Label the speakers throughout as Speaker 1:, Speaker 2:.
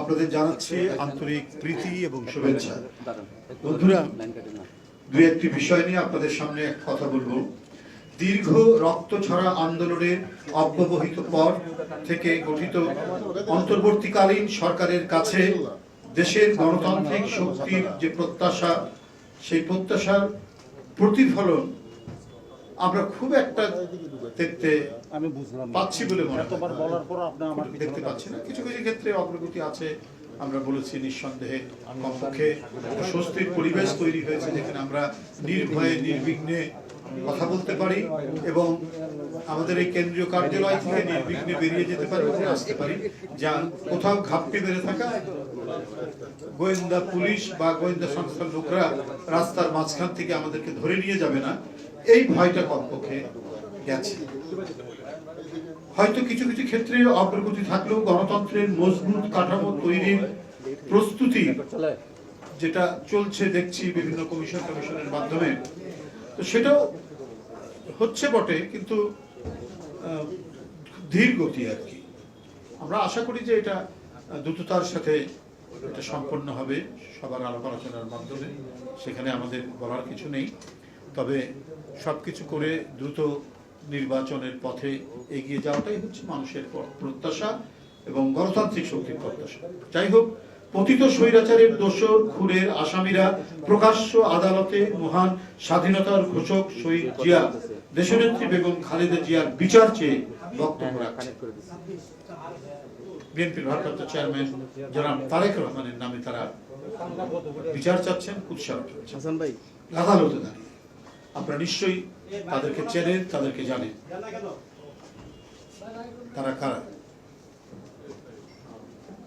Speaker 1: আপনাদের জানাচ্ছি আন্তরিক প্রীতি এবং শুভেচ্ছা। বন্ধুরা দু একটি বিষয় নিয়ে আপনাদের সামনে কথা বলব। দীর্ঘ রক্ত ছড়া আন্দোলনের অব্যবহিত পর থেকে গঠিত অন্তর্বর্তীকালীন সরকারের কাছে দেশের গণতান্ত্রিক শক্তির যে প্রত্যাশা, সেই প্রত্যাশার প্রতিফলন আমরা খুব একটা দেখতে
Speaker 2: আমি বুঝলাম
Speaker 1: পাচ্ছি বলে মনে হয়।
Speaker 2: বলার পর আপনি আমার
Speaker 1: দেখতে পাচ্ছি না। কিছু কিছু ক্ষেত্রে অগ্রগতি আছে আমরা বলেছি নিঃসন্দেহে কমপক্ষে স্বস্তির পরিবেশ তৈরি হয়েছে যেখানে আমরা নির্ভয়ে নির্বিঘ্নে কথা বলতে পারি এবং আমাদের এই কেন্দ্রীয় কার্যালয় থেকে নির্বিঘ্নে বেরিয়ে যেতে পারি এবং আসতে পারি। যা কোথাও ঘাপটি বেড়ে থাকা গোয়েন্দা পুলিশ বা গোয়েন্দা সংস্থার লোকরা রাস্তার মাঝখান থেকে আমাদেরকে ধরে নিয়ে যাবে না। এই ভয়টা কমপক্ষে গেছে। হয়তো কিছু কিছু ক্ষেত্রে অগ্রগতি থাকলেও গণতন্ত্রের মজবুত কাঠামো তৈরির প্রস্তুতি যেটা চলছে, দেখছি বিভিন্ন কমিশন কমিশনের মাধ্যমে। তো সেটাও হচ্ছে বটে, কিন্তু ধীর গতি আর কি। আমরা আশা করি যে এটা দ্রুততার সাথে এটা সম্পন্ন হবে সবার আলাপ আলোচনার মাধ্যমে। সেখানে আমাদের বলার কিছু নেই। তবে সবকিছু করে দ্রুত নির্বাচনের পথে এগিয়ে যাওয়াটাই হচ্ছে মানুষের প্রত্যাশা এবং গণতান্ত্রিক শক্তির প্রত্যাশা। যাই হোক পতিত স্বৈরাচারের দোষর খুনের আসামিরা প্রকাশ্য আদালতে মহান স্বাধীনতার ঘোষক শহীদ জিয়া দেশনেত্রী বেগম খালেদা জিয়ার বিচার চেয়ে বক্তব্য রাখছে বিএনপির ভারপ্রাপ্ত চেয়ারম্যান জনাব তারেক রহমানের নামে তারা বিচার চাচ্ছেন উৎসাহ আদালতে দাঁড়িয়ে। আপনারা নিশ্চয়ই তাদেরকে চেনেন তাদেরকে জানেন তারা কারা?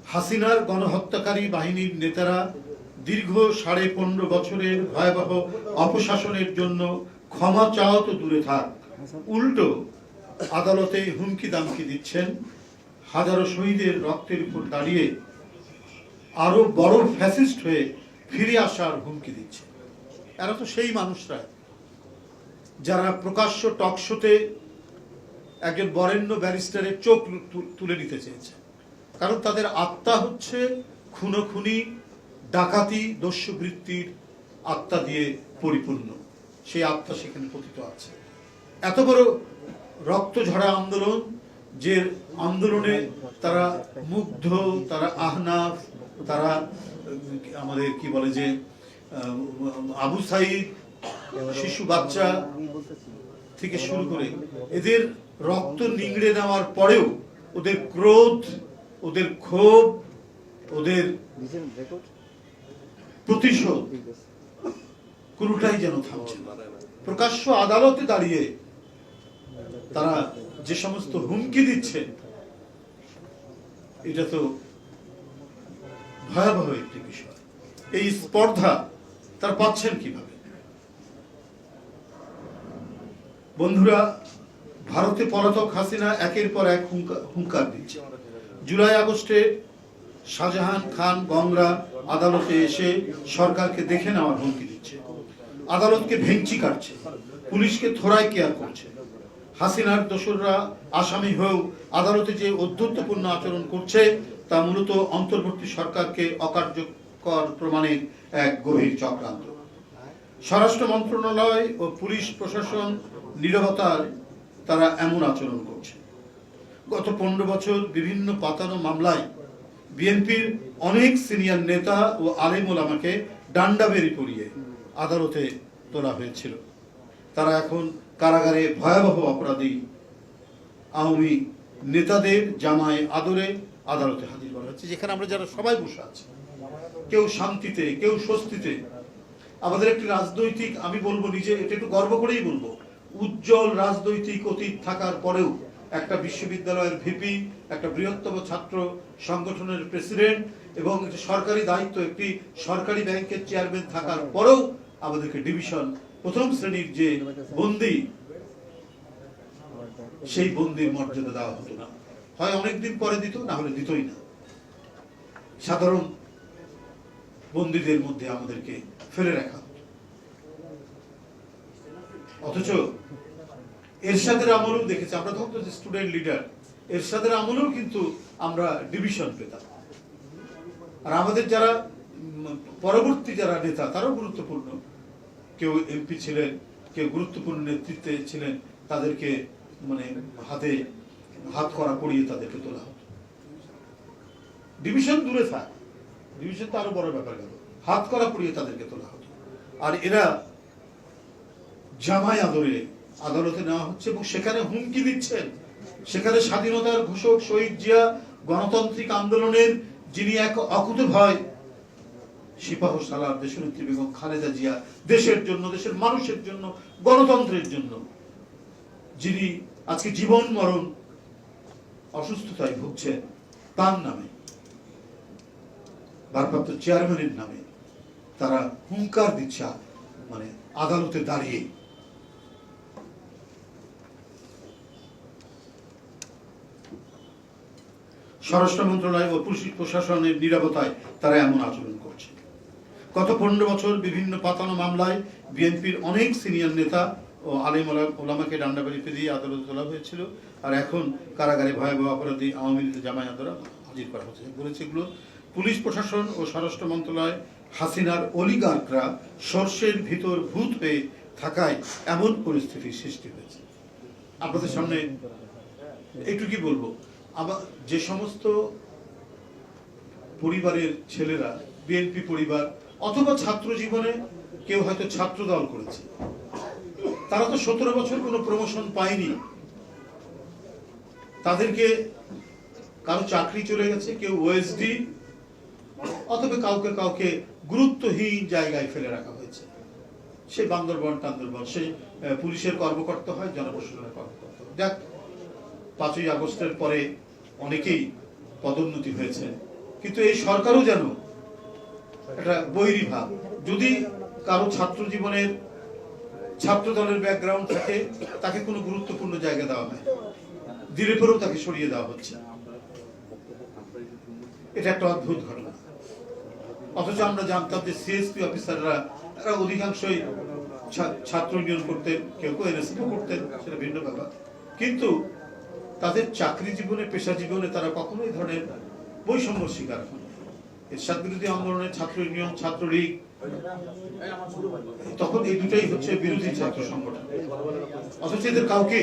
Speaker 1: হাসিনার গণহত্যাকারী বাহিনীর নেতারা দীর্ঘ সাড়ে পনেরো বছরের ভয়াবহ অপশাসনের জন্য ক্ষমা চাও তো দূরে থাক। উল্টো আদালতে হুমকি দামকি দিচ্ছেন। হাজারো শহীদের রক্তের উপর দাঁড়িয়ে আরও বড় ফ্যাসিস্ট হয়ে ফিরে আসার হুমকি দিচ্ছে এরা তো সেই মানুষরা যারা প্রকাশ্য টকশোতে একজন বরেণ্য ব্যারিস্টারের চোখ তুলে নিতে চেয়েছে। কারণ তাদের আত্মা হচ্ছে খুনোখুনি, ডাকাতি, দস্যুবৃত্তির আত্মা দিয়ে পরিপূর্ণ। সেই আত্মা সেখানে পতিত আছে। এত বড় রক্ত ঝরা আন্দোলন যে আন্দোলনে তারা মুগ্ধ, তারা আহনাফ, তারা আমাদের কি বলে যে আবু সাইদ শিশু বাচ্চা থেকে শুরু করে এদের রক্ত নিংড়ে নেওয়ার পরেও ওদের ক্রোধ ওদের ক্ষোভ ওদের প্রতিশোধ কোনোটাই যেন থামছে প্রকাশ্য আদালতে দাঁড়িয়ে তারা যে সমস্ত হুমকি দিচ্ছে এটা তো ভয়াবহ একটি বিষয়। এই স্পর্ধা তার পাচ্ছেন কীভাবে? বন্ধুরা, ভারতে পলাতক হাসিনা একের পর এক হুঙ্কার দিচ্ছে। জুলাই আগস্টে শাহজাহান খান গংরা আদালতে এসে সরকারকে দেখে নেওয়ার হুমকি দিচ্ছে। আদালতকে ভেঙচি কাটছে। পুলিশকে থোড়াই কেয়ার করছে। হাসিনার দোসররা আসামি হয়েও আদালতে যে অধ্যত্বপূর্ণ আচরণ করছে, তা মূলত অন্তর্বর্তী সরকারকে অকার্যকর প্রমাণের এক গভীর চক্রান্ত। স্বরাষ্ট্র মন্ত্রণালয় ও পুলিশ প্রশাসন নীরবতার তারা এমন আচরণ করছে। গত পনেরো বছর বিভিন্ন পাতানো মামলায় বিএনপির অনেক সিনিয়র নেতা ও আলেম ওলামাকে ডান্ডা বেরি পড়িয়ে আদালতে তোলা হয়েছিল। তারা এখন কারাগারে ভয়াবহ অপরাধী। আওয়ামী নেতাদের জামায় আদরে আদালতে হাজির করা হচ্ছে, যেখানে আমরা যারা সবাই বসে আছি। কেউ শান্তিতে, কেউ স্বস্তিতে। আমাদের একটি রাজনৈতিক, আমি বলব নিজে এটা একটু গর্ব করেই বলব উজ্জ্বল রাজনৈতিক অতীত থাকার পরেও একটা বিশ্ববিদ্যালয়ের ভিপি, একটা বৃহত্তম ছাত্র সংগঠনের প্রেসিডেন্ট এবং সরকারি দায়িত্ব, একটি সরকারি ব্যাংকের চেয়ারম্যান থাকার পরেও আমাদেরকে ডিভিশন প্রথম শ্রেণির যে বন্দি, সেই বন্দির মর্যাদা দেওয়া হতো না। হয় অনেকদিন পরে দিত, না হলে দিতই না। সাধারণ বন্দীদের মধ্যে আমাদেরকে ফেলে রাখা অথচ এরশাদের আমলেও দেখেছি, আমরা তখন তো স্টুডেন্ট লিডার এরশাদের আমলেও কিন্তু আমরা ডিভিশন পেতাম। আর আমাদের যারা পরবর্তী যারা নেতা, তারাও গুরুত্বপূর্ণ। কেউ এমপি ছিলেন, কেউ গুরুত্বপূর্ণ নেতৃত্বে ছিলেন, তাদেরকে মানে হাতে, হাত করা পড়িয়ে তাদেরকে তোলা হতো। ডিভিশন দূরে থাক। ডিভিশন তো আরও বড় ব্যাপার গেল। হাত করা পড়িয়ে তাদেরকে তোলা হতো। আর এরা জামাই আদরে আদালতে নেওয়া হচ্ছে এবং সেখানে হুমকি দিচ্ছেন। সেখানে স্বাধীনতার ঘোষক শহীদ জিয়া গণতান্ত্রিক আন্দোলনের যিনি এক অকুত ভয় সিপাহ সালার দেশনেত্রী বেগম খালেদা জিয়া, দেশের জন্য, দেশের মানুষের জন্য, গণতন্ত্রের জন্য, যিনি আজকে জীবন মরণ, অসুস্থতায় ভুগছেন, তার নামে, ভারপ্রাপ্ত চেয়ারম্যানের নামে তারা হুঙ্কার দিচ্ছে মানে আদালতে দাঁড়িয়ে। স্বরাষ্ট্র মন্ত্রণালয় ও পুলিশ প্রশাসনের নিরাপত্তায় তারা এমন আচরণ করছে। গত পনেরো বছর বিভিন্ন পাতানো মামলায় বিএনপির অনেক সিনিয়র নেতা ও আলিম ওলা- ওলামাকে ডান্ডাবাড়িতে দিয়ে আদালতে তোলা হয়েছিল আর এখন কারাগারে ভয়াবহ অপরাধী আওয়ামী লীগ জামায়াত দ্বারা হাজির করা হচ্ছে। বলেছে এগুলো পুলিশ প্রশাসন ও স্বরাষ্ট্র মন্ত্রণালয় হাসিনার অলিগার্করা সর্ষের ভিতর ভূত হয়ে থাকায় এমন পরিস্থিতির সৃষ্টি হয়েছে। আপনাদের সামনে একটু কি বলব? আবার যে সমস্ত পরিবারের ছেলেরা, বিএনপি পরিবার অথবা ছাত্র জীবনে কেউ হয়তো ছাত্র দল করেছে, তারা তো সতেরো বছর কোনো প্রমোশন পায়নি তাদেরকে কারও চাকরি চলে গেছে, কেউ ওএসডি অথবা কাউকে কাউকে গুরুত্বহীন জায়গায় ফেলে রাখা হয়েছে সে বান্দরবন, টান্দরবন, সে পুলিশের কর্মকর্তা হয়, জনপ্রশাসনের কর্মকর্তা। যাক, পাঁচই আগস্টের পরে অনেকেই পদোন্নতি হয়েছে কিন্তু এই সরকারও যেন একটা বৈরী ভাব যদি কারও ছাত্র জীবনের ছাত্র দলের ব্যাকগ্রাউন্ড থাকে, তাকে কোনো গুরুত্বপূর্ণ জায়গা দেওয়া হয় ধীরে পরেও তাকে সরিয়ে দেওয়া হচ্ছে এটা একটা অদ্ভুত ঘটনা। অথচ আমরা জানতাম যে সিএসপি অফিসাররা তারা অধিকাংশই ছাত্র ইউনিয়ন করতেন, কেউ কেউ এনএসপি করতেন, সেটা ভিন্ন ব্যাপার। কিন্তু তাদের চাকরি জীবনে, পেশা জীবনে তারা কখনোই ধরনের বৈষম্যর শিকার হন এরশাদ বিরোধী আন্দোলনের ছাত্র ইউনিয়ন, ছাত্রলীগ, তখন এই দুটাই হচ্ছে বিরোধী ছাত্র সংগঠন। অথচ এদের কাউকে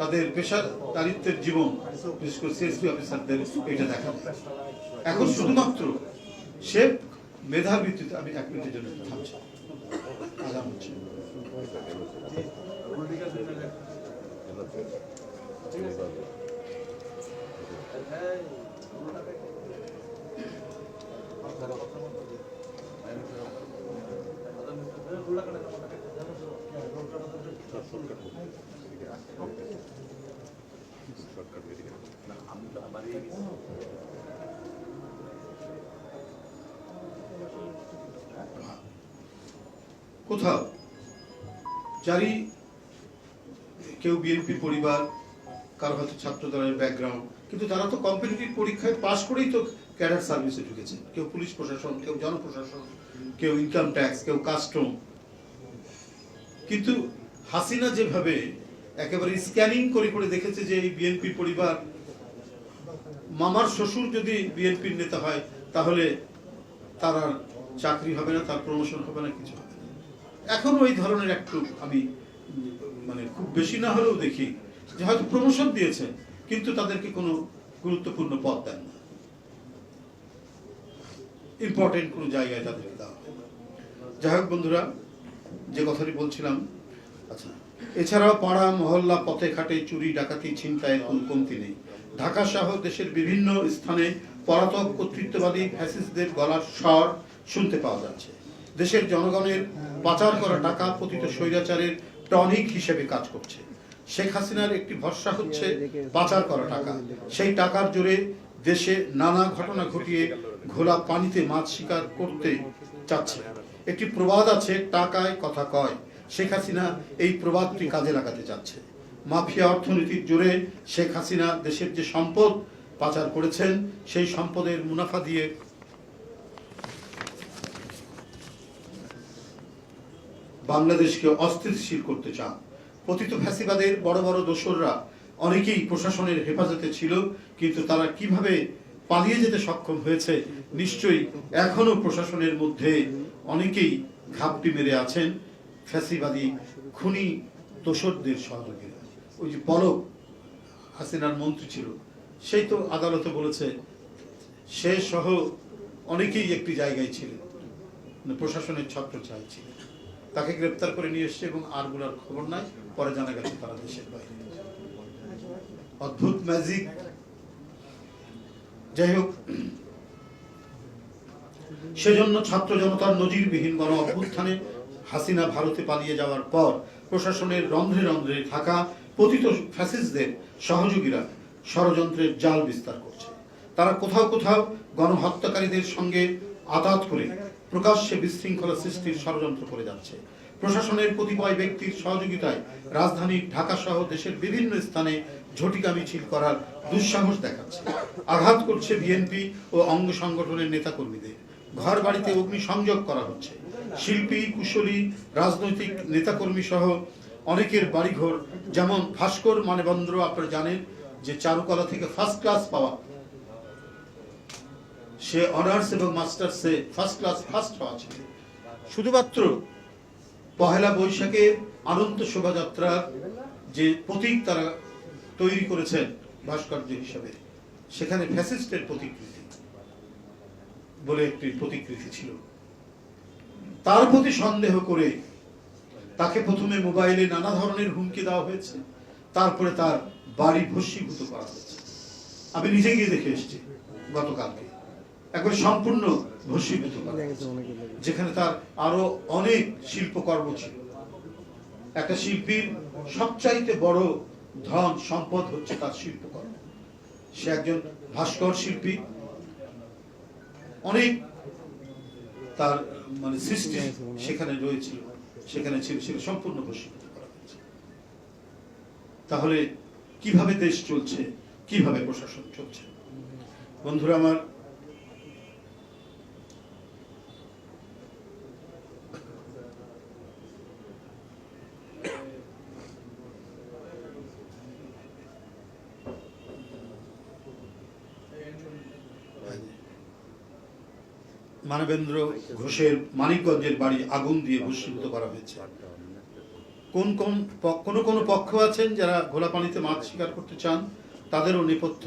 Speaker 1: তাদের পেশাদারিত্বের জীবন, বিশেষ করে সিএসপি অফিসারদের এটা দেখা এখন শুধুমাত্র সে মেধার ভিত্তিতে আমি এক মিনিটের জন্য থামছি। আগাম হচ্ছে। কোথাও যারই কেউ বিএনপি পরিবার, কারও হয়তো ছাত্র দলের ব্যাকগ্রাউন্ড কিন্তু তারা তো কম্পিটিটিভ পরীক্ষায় পাশ করেই তো ক্যাডার সার্ভিসে ঢুকেছে। কেউ পুলিশ প্রশাসন, কেউ জনপ্রশাসন কেউ ইনকাম ট্যাক্স কেউ কাস্টম কিন্তু হাসিনা যেভাবে একেবারে স্ক্যানিং করে করে দেখেছে যে এই বিএনপি পরিবার, মামার শ্বশুর যদি বিএনপির নেতা হয়, তাহলে তার আর চাকরি হবে না, তার প্রমোশন হবে না, কিছু হবে না। এখন ওই ধরনের একটু আমি মানে খুব বেশি না হলেও দেখি যে হয়তো প্রমোশন দিয়েছে, কিন্তু তাদেরকে কোনো গুরুত্বপূর্ণ পদ দেন না। ইম্পর্টেন্ট কোনো জায়গায় তাদেরকে দেওয়া হয় যাই হোক বন্ধুরা, যে কথাটি বলছিলাম আচ্ছা এছাড়াও পাড়া, মহল্লা, পথে ঘাটে চুরি, ডাকাতি ছিনতাইয়ের কোনো কমতি নেই। ঢাকা সহ দেশের বিভিন্ন স্থানে পলাতক, কর্তৃত্ববাদী ফ্যাসিস্টদের গলার স্বর শুনতে পাওয়া যাচ্ছে। দেশের জনগণের পাচার করা টাকা, পতিত স্বৈরাচারের টনিক হিসেবে কাজ করছে। শেখ হাসিনার একটি ভরসা হচ্ছে পাচার করা টাকা। সেই টাকার জোরে দেশে নানা ঘটনা ঘটিয়ে ঘোলা পানিতে মাছ শিকার করতে চাচ্ছে। একটি প্রবাদ আছে, টাকায় কথা কয়। শেখ হাসিনা এই প্রবাদটি কাজে লাগাতে চাচ্ছে। মাফিয়া অর্থনীতির জোরে শেখ হাসিনা দেশের যে সম্পদ পাচার করেছেন, সেই সম্পদের মুনাফা দিয়ে বাংলাদেশকে অস্থিতিশীল করতে চান। পতিত ফ্যাসিবাদের বড় বড় দোসররা অনেকেই প্রশাসনের হেফাজতে ছিল, কিন্তু তারা কীভাবে পালিয়ে যেতে সক্ষম হয়েছে, নিশ্চয়ই এখনও প্রশাসনের মধ্যে অনেকেই ঘাপটি মেরে আছেন ফ্যাসিবাদী খুনি দোসরদের সহযোগীরা। ওই যে পলক হাসিনার মন্ত্রী ছিল, সেই তো আদালতে বলেছে, সে সহ অনেকেই একটি জায়গায় ছিলেন মানে প্রশাসনের ছত্র ছায় ছিলেন। তাকে গ্রেপ্তার করে নিয়ে এসছে এবং আরগুলার খবর নাই। পরে জানা গেছে তারা দেশের বাইরে অদ্ভুত ম্যাজিক যাই হোক, সেজন্য ছাত্র জনতার নজিরবিহীন গণ অভ্যুত্থানে হাসিনা ভারতে পালিয়ে যাওয়ার পর প্রশাসনের রন্ধ্রে রন্ধ্রে থাকা পতিত ফ্যাসিস্টদের সহযোগীরা ষড়যন্ত্রের জাল বিস্তার করছে। তারা কোথাও কোথাও গণহত্যাকারীদের সঙ্গে আতাত করে প্রকাশ্যে বিশৃঙ্খলা সৃষ্টির ষড়যন্ত্র করে যাচ্ছে। প্রশাসনের কতিপয় ব্যক্তির সহযোগিতায় রাজধানী ঢাকা সহ দেশের বিভিন্ন স্থানে ঝটিকা মিছিল করার দুঃসাহস দেখাচ্ছে। আঘাত করছে বিএনপি ও অঙ্গ সংগঠনের নেতাকর্মীদের। ঘর বাড়িতে অগ্নিসংযোগ করা হচ্ছে। শিল্পী, কুশলী, রাজনৈতিক নেতাকর্মী সহ অনেকের বাড়িঘর, যেমন ভাস্কর মানবেন্দ্র, আপনারা জানেন যে চারুকলা থেকে ফার্স্ট ক্লাস পাওয়া সে অনার্স এবং মাস্টার্সে ফার্স্ট ক্লাস ফার্স্ট হওয়া ছিল শুধুমাত্র পহেলা বৈশাখে আনন্দ শোভাযাত্রার যে প্রতীক তারা তৈরি করেছেন ভাস্কর্য হিসাবে, সেখানে ফ্যাসিস্টের প্রতিকৃতি বলে একটি প্রতিকৃতি ছিল। তার প্রতি সন্দেহ করে তাকে প্রথমে মোবাইলে নানা ধরনের হুমকি দেওয়া হয়েছে, তারপরে তার বাড়ি ভস্মীভূত করা হয়েছে। আমি নিজে গিয়ে দেখে এসেছি গতকালকে। একবার সম্পূর্ণ ভস্মীভূত। যেখানে তার আরও অনেক শিল্পকর্ম ছিল। একটা শিল্পীর সবচাইতে বড় ধন সম্পদ হচ্ছে তার শিল্পকর্ম। সে একজন ভাস্কর শিল্পী। অনেক তার মানে সৃষ্টি সেখানে রয়েছিল সেখানে ছিল ছিল সম্পূর্ণ ভস্মীভূত করা তাহলে কীভাবে দেশ চলছে? কীভাবে প্রশাসন চলছে? বন্ধুরা, আমার মানবেন্দ্র ঘোষের মানিকগঞ্জের বাড়ি আগুন দিয়ে ভূষিত করা হয়েছে। কোন কোন কোন কোন পক্ষ আছেন যারা ঘোলা পানিতে মাছ শিকার করতে চান, তাদেরও নেপথ্য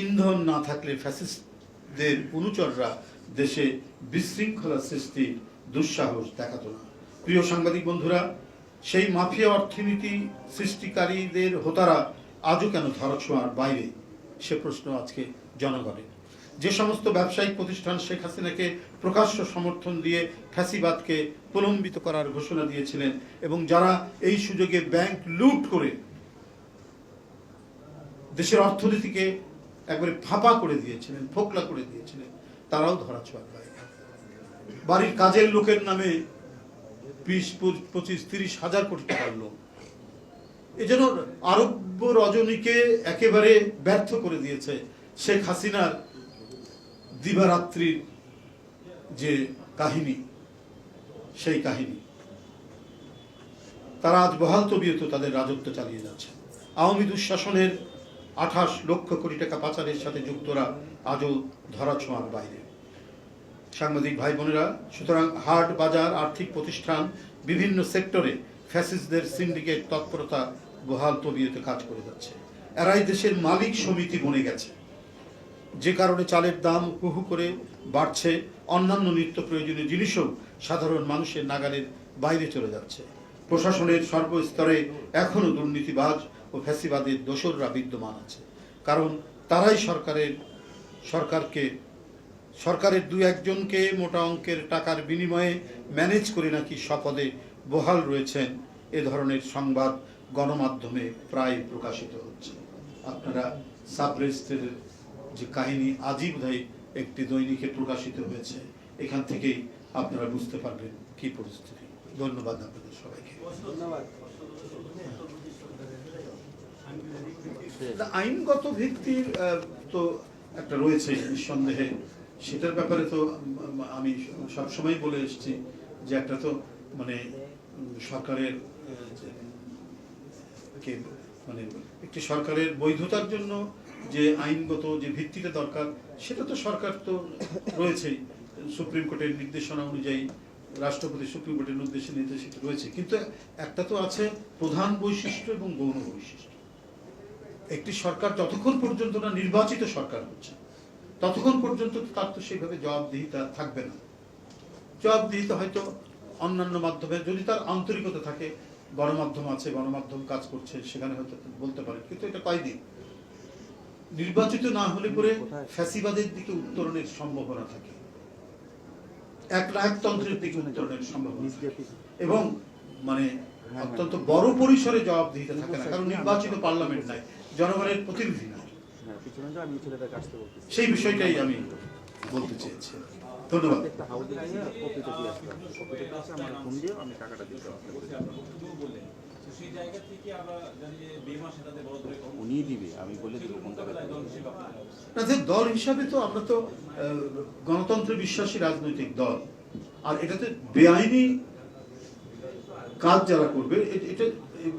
Speaker 1: ইন্ধন না থাকলে ফ্যাসিস্টদের অনুচররা দেশে বিশৃঙ্খলা সৃষ্টির দুঃসাহস দেখাতো না। প্রিয় সাংবাদিক বন্ধুরা, সেই মাফিয়া অর্থনীতি সৃষ্টিকারীদের হোতারা আজও কেন ধরাছোঁয়ার বাইরে? সে প্রশ্ন আজকে জনগণের। যে সমস্ত ব্যবসায়িক প্রতিষ্ঠান শেখ হাসিনাকে প্রকাশ্য সমর্থন দিয়ে ফ্যাসিবাদকে প্রলম্বিত করার ঘোষণা দিয়েছিলেন এবং যারা এই সুযোগে ব্যাংক লুট করে দেশের অর্থনীতিকে একবারে ফাঁপা করে দিয়েছিলেন, ফোকলা করে দিয়েছিলেন, তারাও ধরা বাইরে। বাড়ির কাজের লোকের নামে বিশ, পঁচিশ তিরিশ হাজার কোটি টাকার লোক। এজন্য আরব্য রজনীকে একেবারে ব্যর্থ করে দিয়েছে শেখ হাসিনার দিবারাত্রির যে কাহিনী, সেই কাহিনী। তারা আজ বহাল তবিয়ত তাদের রাজত্ব চালিয়ে যাচ্ছে। আওয়ামী দুঃশাসনের আঠাশ লক্ষ কোটি টাকা পাচারের সাথে যুক্তরা আজও ধরা ছোঁয়ার বাইরে। সাংবাদিক ভাই বোনেরা, সুতরাং হাট বাজার, আর্থিক প্রতিষ্ঠান, বিভিন্ন সেক্টরে ফ্যাসিস্টদের সিন্ডিকেট তৎপরতা বহাল তবিয়তে কাজ করে যাচ্ছে। এরাই দেশের মালিক সমিতি বনে গেছে। যে কারণে চালের দাম হু হু করে বাড়ছে, অন্যান্য নিত্য প্রয়োজনীয় জিনিসও সাধারণ মানুষের নাগালের বাইরে চলে যাচ্ছে। প্রশাসনের সর্বস্তরে এখনও দুর্নীতিবাজ ও ফ্যাসিবাদের দোসররা বিদ্যমান আছে। কারণ তারাই সরকারের, সরকারকে, সরকারের দু একজনকে মোটা অঙ্কের টাকার বিনিময়ে ম্যানেজ করে নাকি স্বপদে বহাল রয়েছেন, এ ধরনের সংবাদ গণমাধ্যমে প্রায় প্রকাশিত হচ্ছে। আপনারা সাবরেস্টের যে কাহিনী আজই বোধহয় একটি দৈনিকে প্রকাশিত হয়েছে। এখান থেকেই আপনারা বুঝতে পারবেন কি পরিস্থিতি। ধন্যবাদ আপনাদের সবাইকে। আইনগত ভিত্তির তো একটা রয়েছে নিঃসন্দেহে। সেটার ব্যাপারে তো আমি সবসময় বলে এসেছি যে একটা তো মানে সরকারের কে মানে একটি সরকারের বৈধতার জন্য যে আইনগত যে ভিত্তিটা দরকার, সেটা তো সরকার তো রয়েছেই। সুপ্রিম কোর্টের নির্দেশনা অনুযায়ী, রাষ্ট্রপতি সুপ্রিম কোর্টের নির্দেশে নির্দেশিত রয়েছে। কিন্তু একটা তো আছে প্রধান বৈশিষ্ট্য এবং গৌণ বৈশিষ্ট্য। একটি সরকার যতক্ষণ পর্যন্ত না নির্বাচিত সরকার হচ্ছে, ততক্ষণ পর্যন্ত তার তো সেইভাবে জবাবদিহিতা থাকবে না। জবাবদিহিতা হয়তো অন্যান্য মাধ্যমে, যদি তার আন্তরিকতা থাকে, গণমাধ্যম আছে, গণমাধ্যম কাজ করছে, সেখানে হয়তো বলতে পারে, কিন্তু এটা কয়দিন? নির্বাচিত না হলে পরে ফ্যাসিবাদের দিকে উত্তরণের সম্ভাবনা থাকে। এক নায়কতন্ত্রের দিকে উত্তরণের সম্ভাবনা এবং মানে অত্যন্ত বড় পরিসরে জবাবদিহিতা থাকে না কারণ নির্বাচিত পার্লামেন্ট নাই জনগণের প্রতিনিধি নাই।
Speaker 3: হ্যাঁ
Speaker 1: সেই বিষয়টাই আমি বলতে চেয়েছি। ধন্যবাদ।
Speaker 3: টাকাটা দিতে হবে
Speaker 4: বললেন তো সেই জায়গা থেকে আমরা জানি যে বেমাসে তাদের বড় ধরে কর্ম
Speaker 3: দিবে আমি বলে দেবো কোন
Speaker 4: দল হিসেবে আপনারা অবস্থা
Speaker 1: না যে দল হিসাবে তো আমরা তো গণতন্ত্রে বিশ্বাসী রাজনৈতিক দল। আর এটাতে বেআইনি কাজ যারা করবে এটা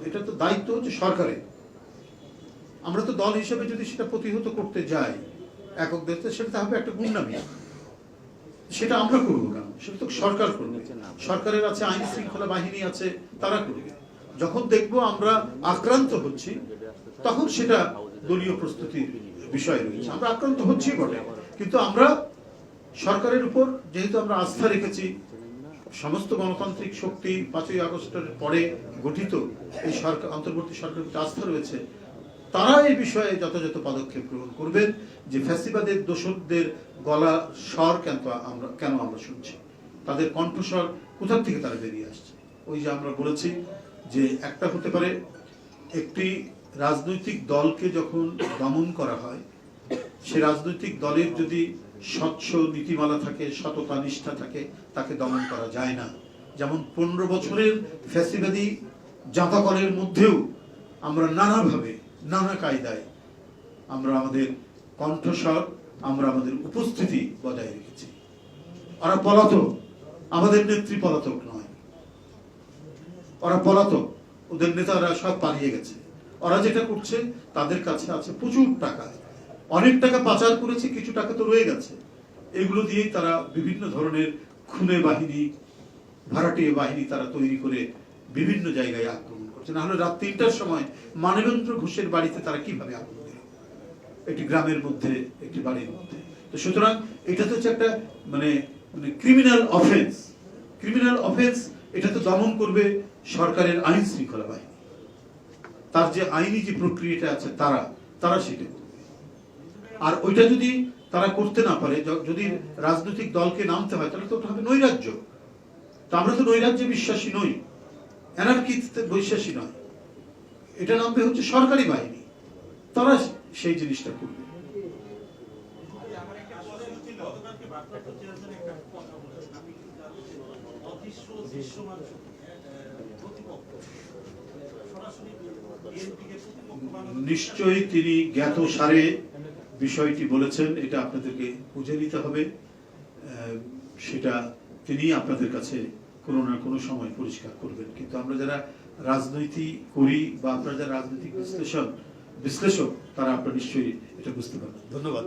Speaker 1: এটা তো দায়িত্ব হচ্ছে সরকারের। আমরা তো দল হিসেবে যদি সেটা প্রতিহত করতে যাই একক দেশে সেটা হবে একটা গুন্ডামি। সেটা আমরা করব কেন? সেটা তো সরকার করবে। সরকারের আছে আইন শৃঙ্খলা বাহিনী আছে তারা করবে। যখন দেখব আমরা আক্রান্ত হচ্ছি, তখন সেটা দলীয় প্রস্তুতির বিষয় রয়েছে। আমরা আক্রান্ত হচ্ছি বটে, কিন্তু আমরা সরকারের উপর যেহেতু আমরা আস্থা রেখেছি, সমস্ত গণতান্ত্রিক শক্তি পাঁচই আগস্টের পরে গঠিত এই সরকার, অন্তর্বর্তী সরকারের প্রতি আস্থা রয়েছে, তারা এই বিষয়ে যথাযথ পদক্ষেপ গ্রহণ করবেন যে ফ্যাসিবাদের দোষকদের গলা স্বর কেন আমরা কেন আমরা শুনছি? তাদের কণ্ঠস্বর কোথার থেকে তারা বেরিয়ে আসছে? ওই যে আমরা বলেছি যে একটা হতে পারে একটি রাজনৈতিক দলকে যখন দমন করা হয়, সে রাজনৈতিক দলের যদি স্বচ্ছ নীতিমালা থাকে, সততা, নিষ্ঠা থাকে, তাকে দমন করা যায় না। যেমন পনেরো বছরের ফ্যাসিবাদী জাতাকলের মধ্যেও আমরা নানাভাবে, নানা কায়দায় আমরা আমাদের কণ্ঠস্বর, আমরা আমাদের উপস্থিতি বজায় রেখেছি। ওরা পলাতক, আমাদের নেত্রী পলাতক নয়। ওরা পলাতক। ওদের নেতারা সব পালিয়ে গেছে। ওরা যেটা করছে, তাদের কাছে আছে প্রচুর টাকা। অনেক টাকা পাচার করেছে, কিছু টাকা তো রয়ে গেছে। এগুলো দিয়েই তারা বিভিন্ন ধরনের খুনে বাহিনী, ভাড়াটিয়ে বাহিনী তারা তৈরি করে বিভিন্ন জায়গায় আক্রমণ করছে। না হলে রাত তিনটার সময় মানবেন্দ্র ঘোষের বাড়িতে তারা কীভাবে আক্রমণ দিল? একটি গ্রামের মধ্যে, একটি বাড়ির মধ্যে। তো সুতরাং এটা তো হচ্ছে একটা মানে মানে ক্রিমিনাল অফেন্স ক্রিমিনাল অফেন্স এটা তো দমন করবে সরকারের আইন শৃঙ্খলা বাহিনী। তার যে আইনি যে প্রক্রিয়াটা আছে, তারা তারা সেটা করবে। আর ওইটা যদি তারা করতে না পারে যদি রাজনৈতিক দলকে নামতে হয়, তাহলে তো ওটা হবে নৈরাজ্য। তো আমরা তো নৈরাজ্যে বিশ্বাসী নই। অ্যানার্কিতে বিশ্বাসী নয়। এটা নামবে হচ্ছে সরকারি বাহিনী। তারা সেই জিনিসটা করবে।
Speaker 4: দৃশ্যমান
Speaker 1: নিশ্চয়ই তিনি জ্ঞাত সারে বিষয়টি বলেছেন, এটা আপনাদেরকে বুঝে নিতে হবে। সেটা তিনি আপনাদের কাছে কোনো না কোনো সময় পরিষ্কার করবেন। কিন্তু আমরা যারা রাজনীতি করি বা আপনারা যারা রাজনৈতিক বিশ্লেষণ, বিশ্লেষক, তারা আপনারা নিশ্চয়ই এটা বুঝতে পারবেন। ধন্যবাদ।